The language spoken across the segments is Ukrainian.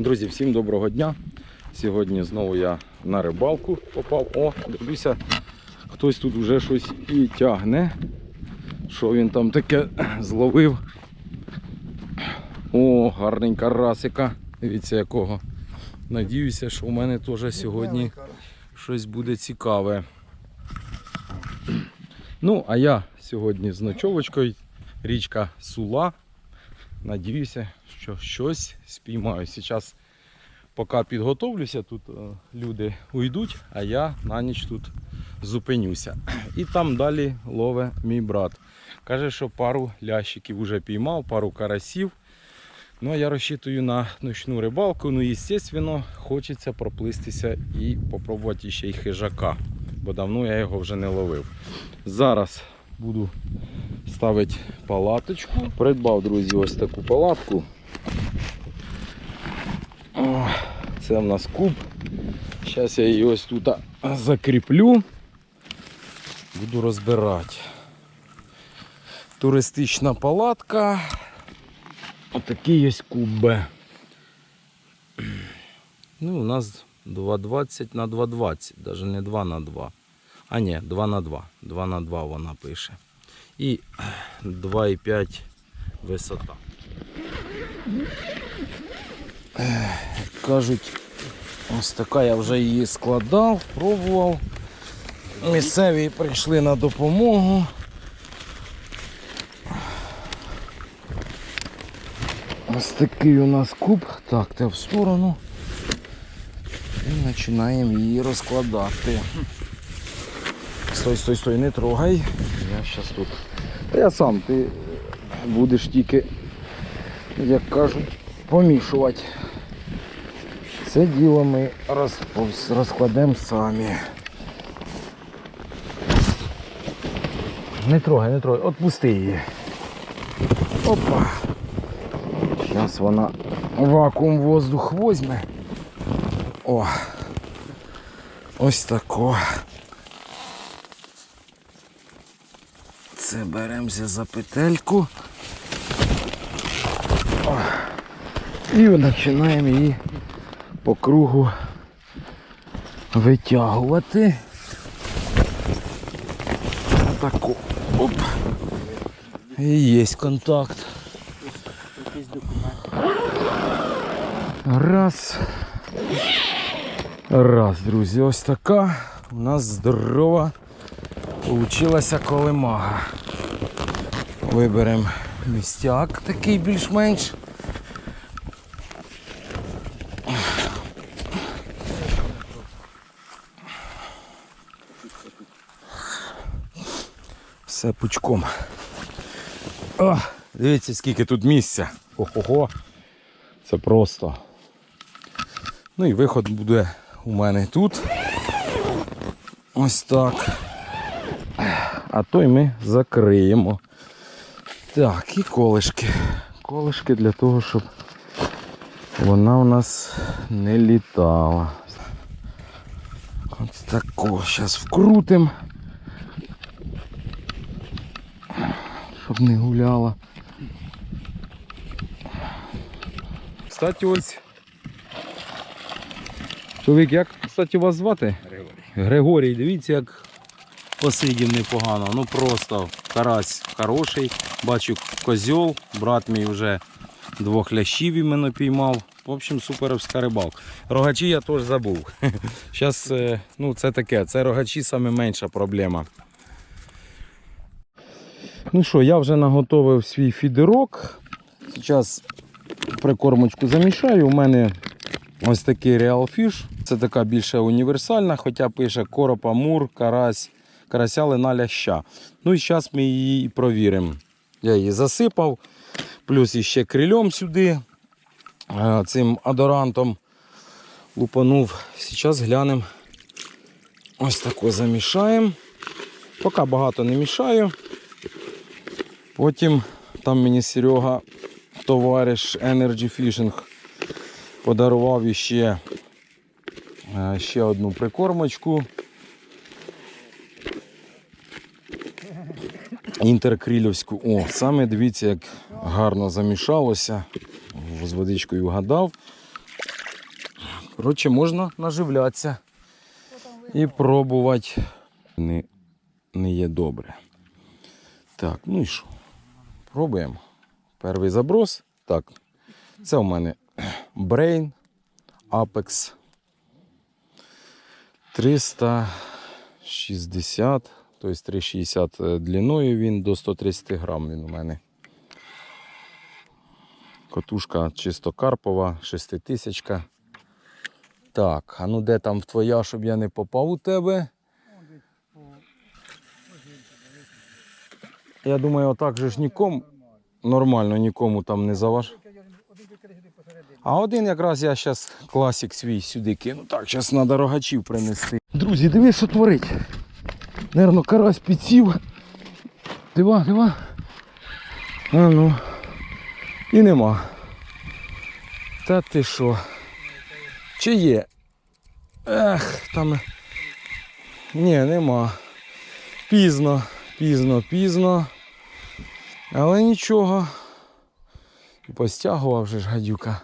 Друзі, всім доброго дня. Сьогодні знову я на рибалку попав. О, дивлюся, хтось тут вже щось і тягне. Що він там таке зловив? О, гарненька расика. Дивіться якого. Надіюся, що у мене теж сьогодні щось буде цікаве. Ну, а я сьогодні з ночовочкою. Річка Сула. Надіюся, що щось спіймаю. Зараз, поки підготовлюся, тут е, люди уйдуть, а я на ніч тут зупинюся. І там далі лове мій брат. Каже, що пару лящиків вже піймав, пару карасів. Ну, а я розчитую на ночну рибалку. Ну, звісно, хочеться проплистися і попробувати ще й хижака, бо давно я його вже не ловив. Зараз буду ставити палаточку. Придбав, друзі, ось таку палатку. О, це в нас куб. Зараз я її ось тут закріплю. Буду розбирати. Туристична палатка. Отакий ось куб. Ну, у нас 2,20 на 2,20, навіть не 2 на 2. А ні, 2 на 2. 2 на 2 вона пише. І 2,5 висота. Ех, Кажуть, ось така я вже її складав, пробував. Місцеві прийшли на допомогу. Ось такий у нас куб. Так, те в сторону. І починаємо її розкладати. Стой, стой, стой, не трогай. Я зараз тут. Я сам, ти будеш тільки, як кажуть, помішувати. Це діло ми розкладемо самі. Не трогай, не трогай, отпусти її. Опа. Зараз вона вакуум воздух возьме. О. Ось тако. Це беремося за петельку. І починаємо її по кругу витягувати. Таку. Оп. І є контакт. Раз. Раз, друзі, ось така у нас здорова получилася колемага. Виберемо містяк такий більш-менш. Все пучком. О, дивіться, скільки тут місця. Ого-го. Це просто. Ну і виход буде у мене тут. Ось так. А той ми закриємо. Так, і колишки. Колишки для того, щоб вона у нас не літала. Ось тако. Зараз вкрутимо. Щоб не гуляла. Кстати, ось. Чоловік, як, кстати, вас звати? Григорій. Григорій, дивіться, як посидів непогано. Ну просто карась хороший. Бачу козьол, брат мій вже двох лящів іменно піймав. В общем, суперовська рибалка. Рогачі я теж забув. Зараз, ну це таке, це рогачі саме менша проблема. Ну що, я вже наготовив свій фідерок. Зараз прикормочку замішаю. У мене ось такий Real Fish. Це така більше універсальна, хоча пише короб, амур, карась, карася лина ляща. Ну і зараз ми її провіримо. Я її засипав, плюс іще крильом сюди, е, цим адорантом лупанув. Зараз глянемо. Ось тако замішаємо. Поки багато не мішаю. Потім там мені Серега, товариш Energy Fishing, подарував іще е, ще одну прикормочку. Інтеркрильовську. О, саме дивіться, як гарно замішалося. З водичкою вгадав. Коротше, можна наживлятися і пробувати. Не, не є добре. Так, ну і що? Пробуємо. Перший заброс. Так, це у мене Brain Apex 360, тобто 360 длиною він до 130 грам він у мене. Котушка чисто карпова, 6000. Так, а ну де там твоя, щоб я не попав у тебе? Я думаю, отак же ж нікому нормально нікому там не заваж. А один якраз я зараз класик свій сюди кину. Так, зараз треба рогачів принести. Друзі, диви, що творить. Наверно, карась підсів. Дива, дива. А ну. І нема. Та ти що? Чи є? Ех, там. Ні, нема. Пізно, пізно, пізно. Але нічого. Постягував вже ж гадюка.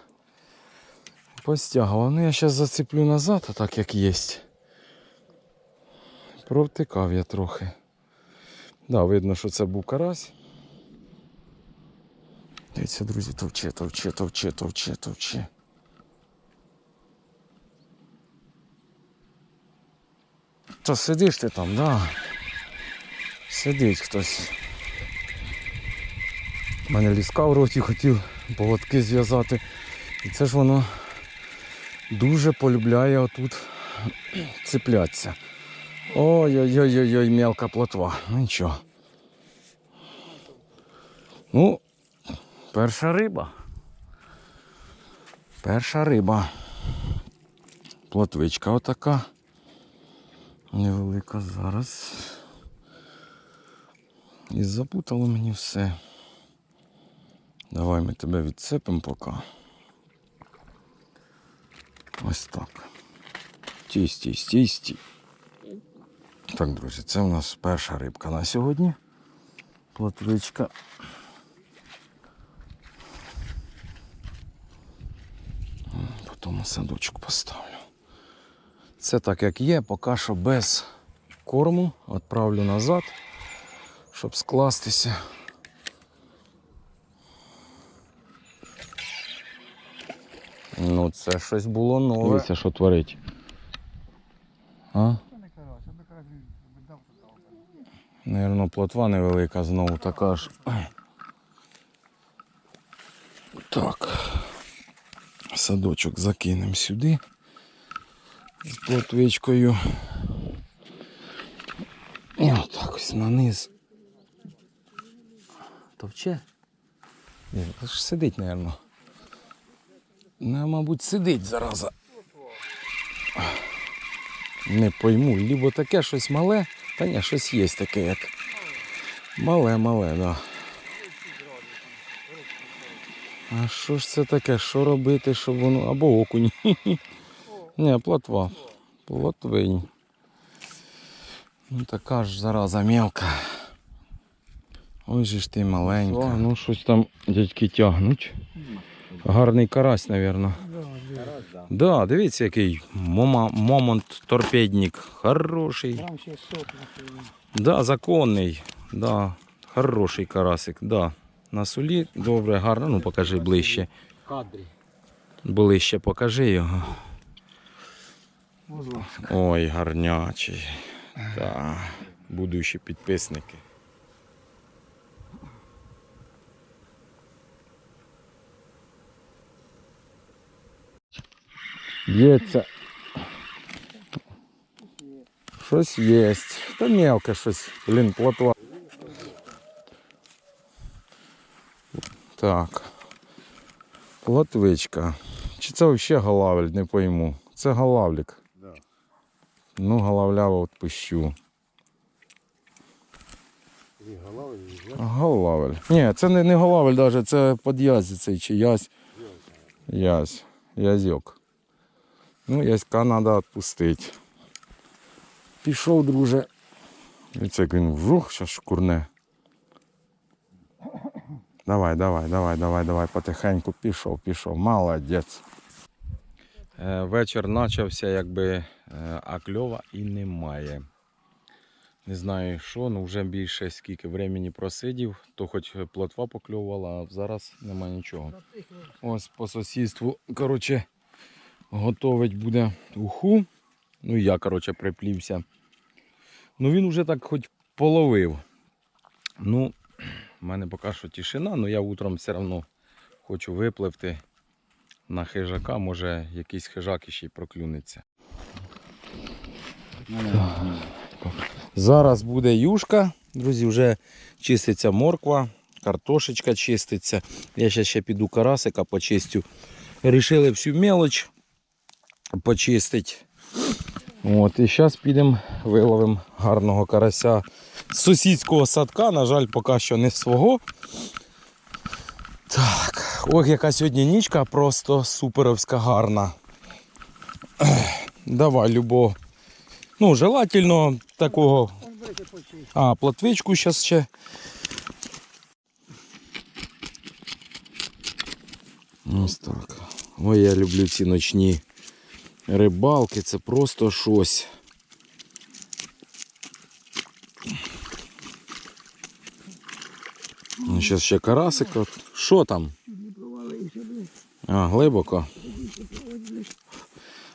Постягував. Ну я зараз зацеплю назад, так як є. Провтикав я трохи. Да, видно, що це був карась. Дивіться, друзі, товче, товче, товче, товче, товче. То сидиш ти там, да? Сидить хтось. У мене ліска в роті хотів поводки зв'язати. І це ж воно дуже полюбляє отут цеплятися. Ой-ой-ой-ой, мелка плотва. Ну нічого. Ну, перша риба. Перша риба. Плотвичка отака. Невелика зараз. І запутало мені все. Давай ми тебе відцепимо поки. Ось так. Стій, стій, стій, стій. Так, друзі, це у нас перша рибка на сьогодні. Плотвичка. Потім садочок поставлю. Це так як є, поки що без корму. Відправлю назад, щоб скластися. Ну, це щось було нове. Дивіться, що творить. А? Наверно, плотва невелика знову така ж. Так. Садочок закинемо сюди з плотвичкою. І отак ось на низ. Товче? Ні, ж сидить, напевно. Ну, мабуть, сидить зараза. Не пойму, либо таке щось мале, та ні, щось є таке, як мале-мале, да. А що ж це таке? Що робити, щоб воно. Або окунь. Ні, плотва. Плотвинь. Ну така ж зараза мелка. Ой же ж ти маленька. ну щось там дядьки тягнуть. Гарний карась, мабуть. Да, дивіться, який мома, момонт торпедник. Хороший. Да, законний. Да. Хороший карасик, да. На сулі добре, гарно. Ну покажи ближче. Ближче покажи його. Ой, гарнячий. Да. Будущі підписники. Б'ється. Щось є. Та мелке щось. Блін, плотва. Так. Плотвичка. Чи це взагалі галавель, не пойму. Це галавлік. Да. Ну, галавлява відпущу. Галавель. Ні, це не, не галавель навіть, це под'язь цей чи ясь. Ясь. Язьок. Ну, яська треба відпустити. Пішов, друже. І це він вжух, зараз шкурне. Давай, давай, давай, давай, давай, потихеньку пішов, пішов. Молодець. Е, Вечір почався, якби, е, а кльова і немає. Не знаю що, ну вже більше скільки времени просидів, то хоч плотва покльовувала, а зараз нема нічого. Ось по сусідству, коротше, готовить буде уху. Ну я, коротше, приплівся. Ну він вже так хоч половив. Ну, в мене поки що тишина, але я утром все одно хочу випливти на хижака, може якийсь хижак іще й проклюнеться. Зараз буде юшка, друзі, вже чиститься морква, картошечка чиститься. Я ще, ще піду карасика почистю. Рішили всю мелоч почистити. От, і зараз підемо виловимо гарного карася з сусідського садка. На жаль, поки що не свого. Так, ох, яка сьогодні нічка просто суперовська гарна. Давай, любо. Ну, желательно такого. А, платвичку зараз ще. Ось так. Ой, я люблю ці ночні рибалки, це просто щось. Ну, зараз ще карасика. Що там? А, глибоко.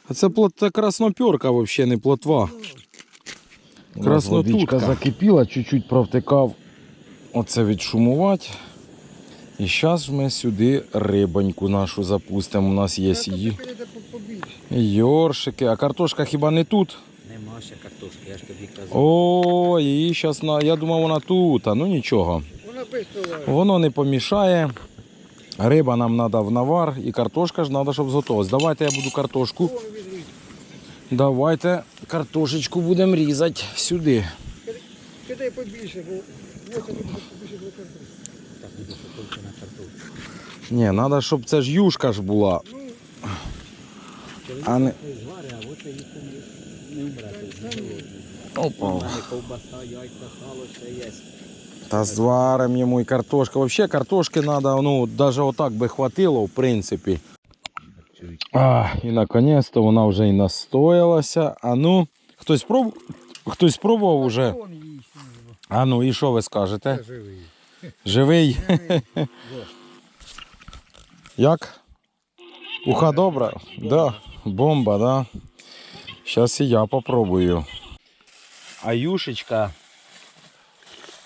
А це плот, це краснопьорка взагалі, не плотва. Краснотутка. закипіла, чуть-чуть провтикав. Оце відшумувати. І зараз ми сюди рибоньку нашу запустимо. У нас є її. Йоршики. А картошка хіба не тут? Нема ще картошки, я ж тобі казав. О, її зараз на. Я думав, вона тут, а ну нічого. Вона швидко Воно не помішає. Риба нам треба в навар і картошка ж треба, щоб зготувалась. Давайте я буду картошку. Давайте картошечку будемо різати сюди. Кидай побільше, бо ось побільше було картошки. Так буде на картошку. Ні, треба, щоб це ж юшка ж була. Звари, а не Опа. ковбаса, яйця, сало, все є. Та зварим йому і картошка. Взагалі картошки треба, ну, навіть отак би хватило, в принципі. А, і наконець-то вона вже і настоялася. А ну, хтось пробував? Хтось пробував уже? А ну, і що ви скажете? Живий? Живий. Як? Уха добра? Да. Бомба, да. Зараз і я попробую. А юшечка.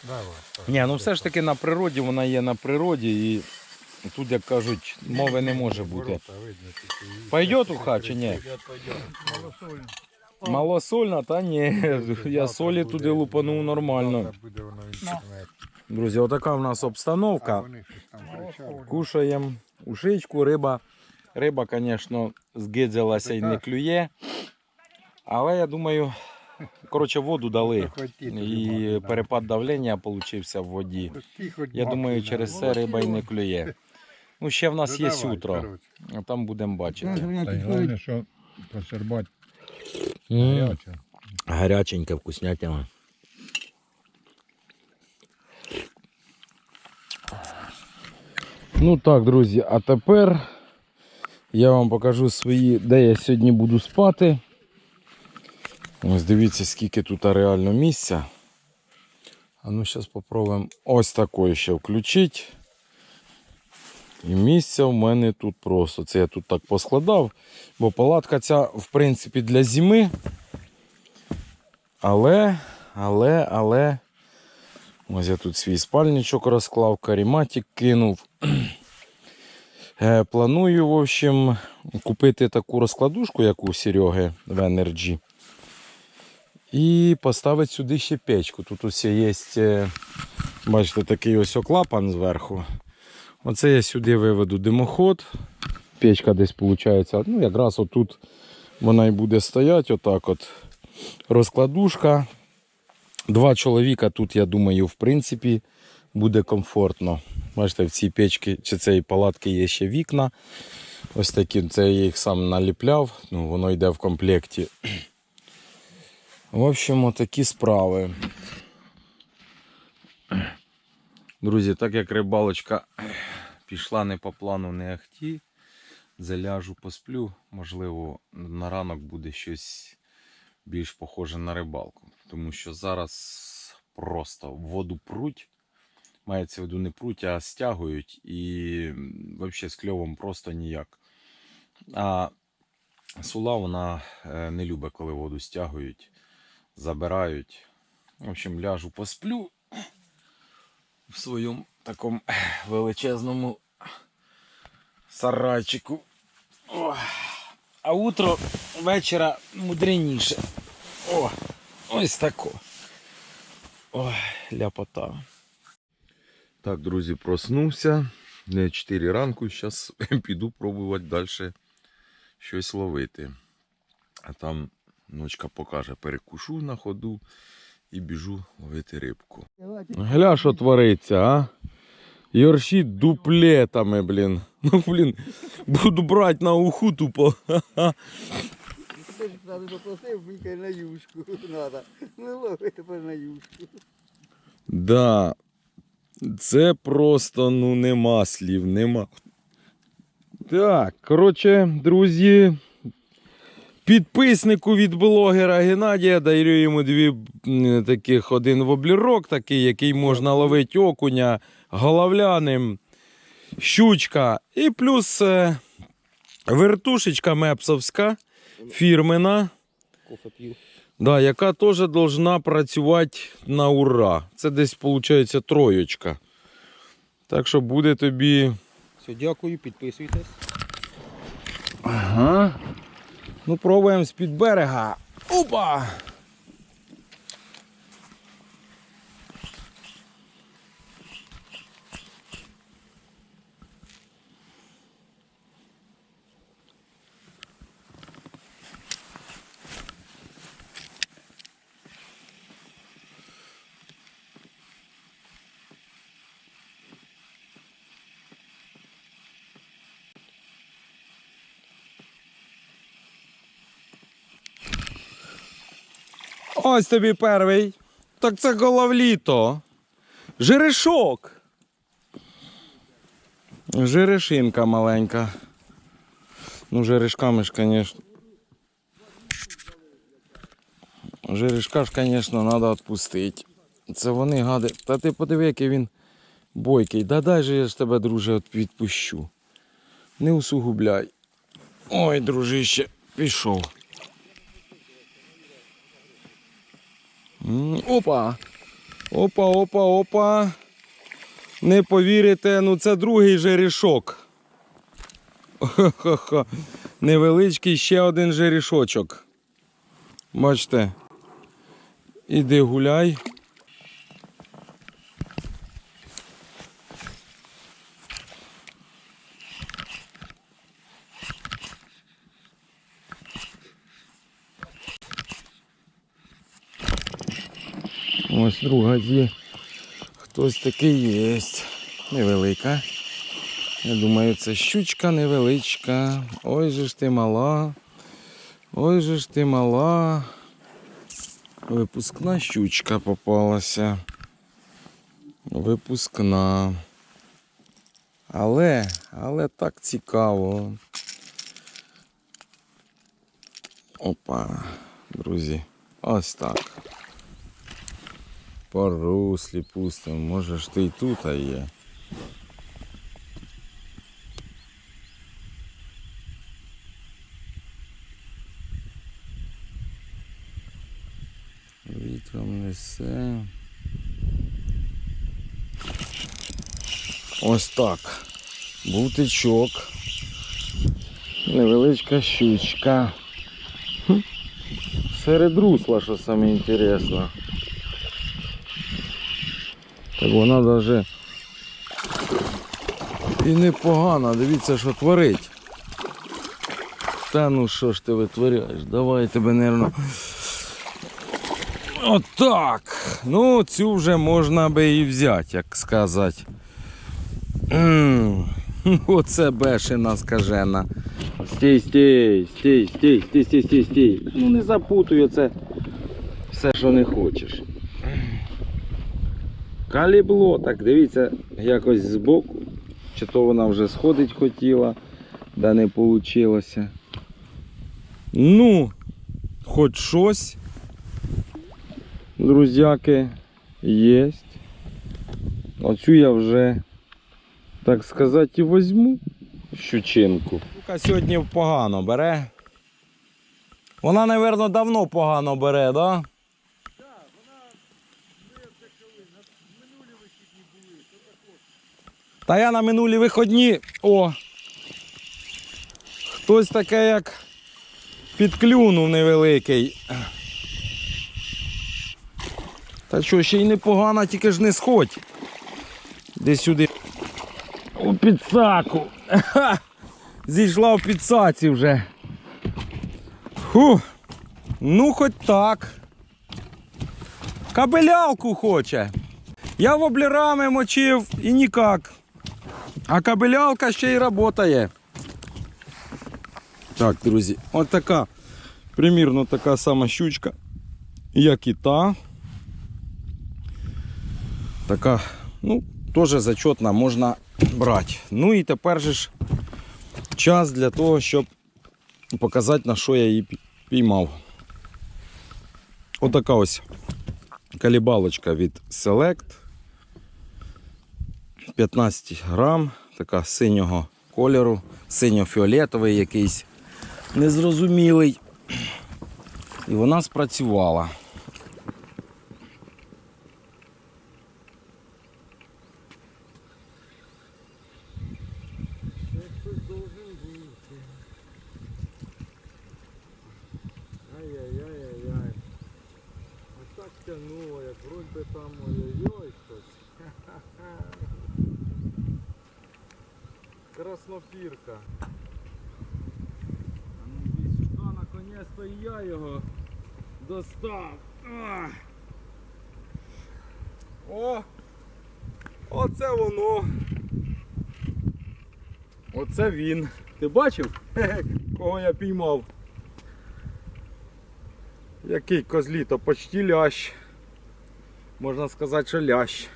Давай. Ні, ну все ж таки на природі вона є на природі і тут, як кажуть, мови не може бути. Пойдет уха чи ні? Малосольно. Малосольна, та ні. Я солі туди лупанув нормально. Друзі, отака в нас обстановка. Кушаємо ушичку, риба. Риба, звісно, згидзилася і не клює. Але я думаю, коротше, воду дали. І перепад давлення получився в воді. Я думаю, через це риба і не клює. Ну, ще в нас є утро, там будемо бачити. Головне, що посербать М, гаряче. Вкуснятина. Ну так, друзі, а тепер я вам покажу свої, де я сьогодні буду спати. Ось дивіться, скільки тут реально місця. А ну зараз спробуємо ось такої ще включити. І місця в мене тут просто. Це я тут так поскладав, бо палатка ця, в принципі, для зими. Але, але, але. Ось я тут свій спальничок розклав, каріматик кинув. Е, Планую, в общем, купити таку розкладушку, як у Сереги в Energy. І поставити сюди ще печку. Тут ось є, е, бачите, такий ось оклапан зверху. Оце я сюди виведу димоход. Печка десь виходить, ну якраз отут вона і буде стояти, отак от. Розкладушка. Два чоловіка тут, я думаю, в принципі, буде комфортно. Бачите, в цій печці чи цієї палатки є ще вікна. Ось такі, це я їх сам наліпляв, ну, воно йде в комплекті. В общем, такі справи. Друзі, так як рибалочка пішла не по плану, не ахті, заляжу, посплю. Можливо, на ранок буде щось більш похоже на рибалку. Тому що зараз просто воду пруть. Мається в виду не пруть, а стягують і взагалі з кльовом просто ніяк. А сула вона е, не любить, коли воду стягують, забирають. В общем, ляжу посплю в своєму такому величезному сарайчику. О, а утро вечора мудреніше. О, ось тако. Ой, ляпота. Так, друзі, проснувся. Не 4 ранку. Зараз піду пробувати далі щось ловити. А там ночка покаже, перекушу на ходу і біжу ловити рибку. Гля, що твориться, а? Йорші дуплетами, блін. Ну, блін, буду брати на уху тупо. Ти ж сразу запросив, мені на юшку надо. Ну лови тепер на юшку. Да. Це просто, ну, нема слів, нема. Так, коротше, друзі. Підписнику від блогера Геннадія дарю йому дві таких один воблірок, такий, який можна ловити окуня головляним, щучка. І плюс е, вертушечка мепсовська, фірмена. Кофе п'ю. Да, яка теж повинна працювати на ура. Це десь виходить троєчка. Так що буде тобі. Все, дякую, підписуйтесь. Ага. Ну, пробуємо з-під берега. Опа! Ось тобі перший. Так це головліто. Жерешок. Жерешинка маленька. Ну, жерешками ж, звісно. Жерешка ж, звісно, треба відпустити. Це вони гади. Та ти подиви, який він бойкий. Да дай же я ж тебе, друже, відпущу. Не усугубляй. Ой, дружище, пішов. Опа. Опа, опа, опа. Не повірите, ну це другий жерішок. Хо-хо-хо. Невеличкий ще один жерішочок. Бачите. Іди гуляй. Ось друга є. Хтось такий є. Невелика. Я думаю, це щучка невеличка. Ой же ж ти мала. Ой же ж ти мала. Випускна щучка попалася. Випускна. Але, але так цікаво. Опа, друзі, ось так. По руслі пустимо, може ж ти і тут є. Вітром несе. Ось так. Був тичок. Невеличка щучка. Серед русла, що саме інтересно. Так вона даже і непогана, дивіться, що творить. Та ну що ж ти витворяєш? Давай тебе, нервно. Отак. Ну, цю вже можна би і взяти, як сказати. Оце бешена скажена. Стій, стій, стій, стій, стій, стій, стій, стій. Ну не запутуй оце все, що не хочеш. Калібло, так дивіться, якось збоку. Чи то вона вже сходить хотіла. Да не вийшло. Ну, хоч щось. Друзяки, є. Оцю я вже, так сказати, і возьму щучинку. Сука сьогодні погано бере. Вона, мабуть, давно погано бере, так? Да? Та я на минулі виходні. О! Хтось таке як підклюнув невеликий. Та що, ще й непогано, тільки ж не сходь. Десь сюди. У підсаку. Зійшла в підсаці вже. Фу. Ну хоч так. Кабелялку хоче. Я воблерами мочив і ніяк. А кабелялка ще й працює. Так, друзі, от така, примірно така сама щучка, як і та. Така, ну, теж зачетна, можна брати. Ну і тепер же час для того, щоб показати, на що я її пі- піймав. Отака ось калібалочка від Select. 15 грам, така синього кольору, синьо-фіолетовий якийсь, незрозумілий. І вона спрацювала. Ай-яй-яй-яй. А так тянуло, як вроді би там ой-ой-ой щось. Краснопірка. А ну сюди, наконець-то і я його достав. О! Оце воно. Оце він. Ти бачив? Кого я піймав? Який козліто, почти лящ. Можна сказати, що лящ.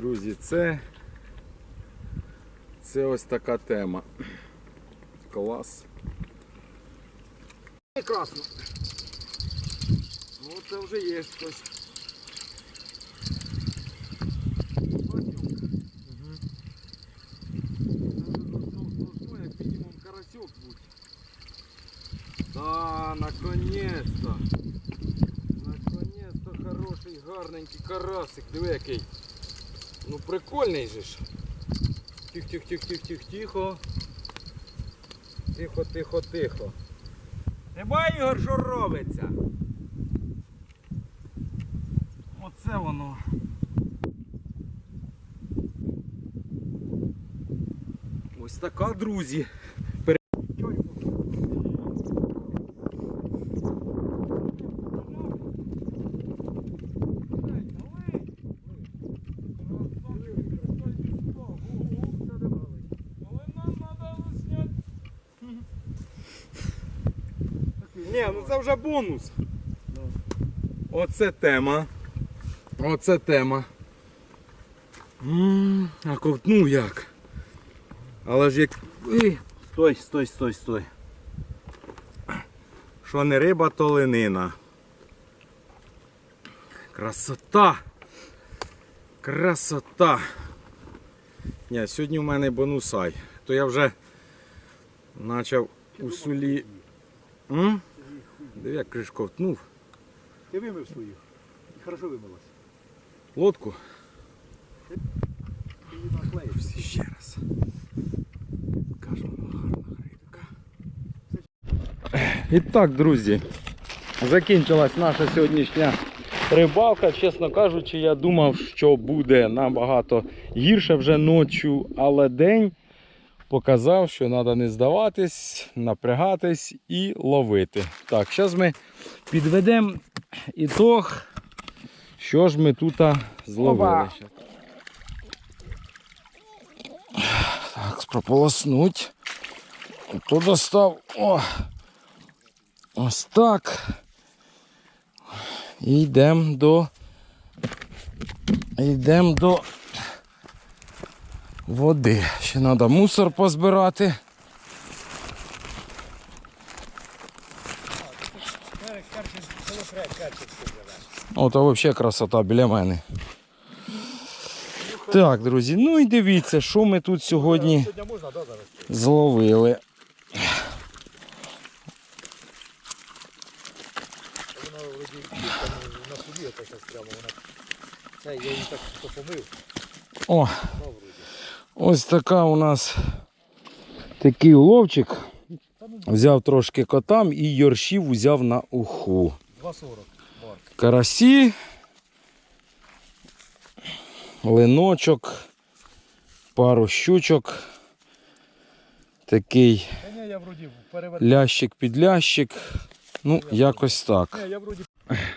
Друзі, це, це ось така тема. Клас. Прекрасно. Ну це вже є щось. Бачив? Угу. Да, наконец-то. Наконец-то хороший, гарненький карасик. Диви який. Ну прикольний же ж. Тих, тих, тих, тих, тих, тихо. Тихо, тихо, тихо. Нема Ігор, що робиться? Оце воно. Ось така, друзі. Ні, ну це вже бонус. Оце тема. Оце тема. М, А ковтнув як. Але ж як. Ой, Стой, стой, стой, стой. Що не риба, то линина. Красота. Красота. Ні, сьогодні в мене бонусай. То я вже почав у сулі. М? Диви, як криш ковтнув. Ти вимив свою. Хорошо вимилась. Лодку. Ти її. Ще раз. Кажу, гарна рибка. І так, друзі, закінчилась наша сьогоднішня рибалка. Чесно кажучи, я думав, що буде набагато гірше вже ночі, але день показав, що треба не здаватись, напрягатись і ловити. Так, зараз ми підведемо ітог, що ж ми тут зловили. Так, прополоснуть. То достав. О! Ось так. І йдемо до. Йдемо до води. Ще треба мусор позбирати. Ото взагалі красота біля мене. Так, друзі, ну і дивіться, що ми тут сьогодні зловили. Це я її так помив. О, ось така у нас такий уловчик. Взяв трошки котам і йоршів взяв на уху. 2,40. Карасі, линочок, пару щучок. Такий Та ні, я вроді перевер... лящик під лящик. Ну, якось так.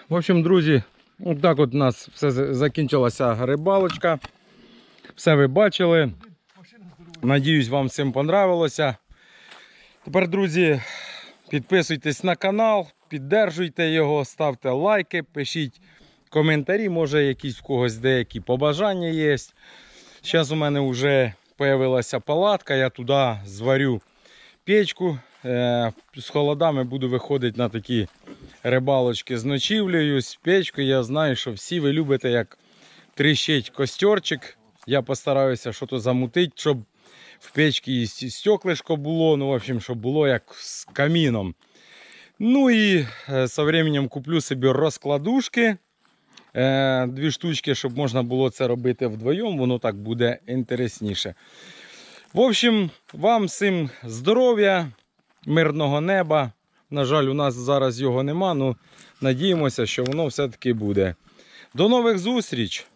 В общем, друзі, от так от у нас все закінчилася рибалочка. Все ви бачили. Надіюсь, вам всім понравилося. Тепер, друзі, підписуйтесь на канал, піддержуйте його, ставте лайки, пишіть коментарі, може якісь в когось деякі побажання є. Зараз у мене вже з'явилася палатка, я туди зварю печку. Е, З холодами буду виходити на такі рибалочки з ночівлею, з печкою. Я знаю, що всі ви любите, як тріщить костерчик. Я постараюся щось замутити, щоб в печці і стеклишко було. Ну, в общем, щоб було як з каміном. Ну і е, со временем куплю собі розкладушки. Е, Дві штучки, щоб можна було це робити вдвоєм, воно так буде інтересніше. В общем, вам всім здоров'я, мирного неба. На жаль, у нас зараз його нема, ну надіємося, що воно все-таки буде. До нових зустріч!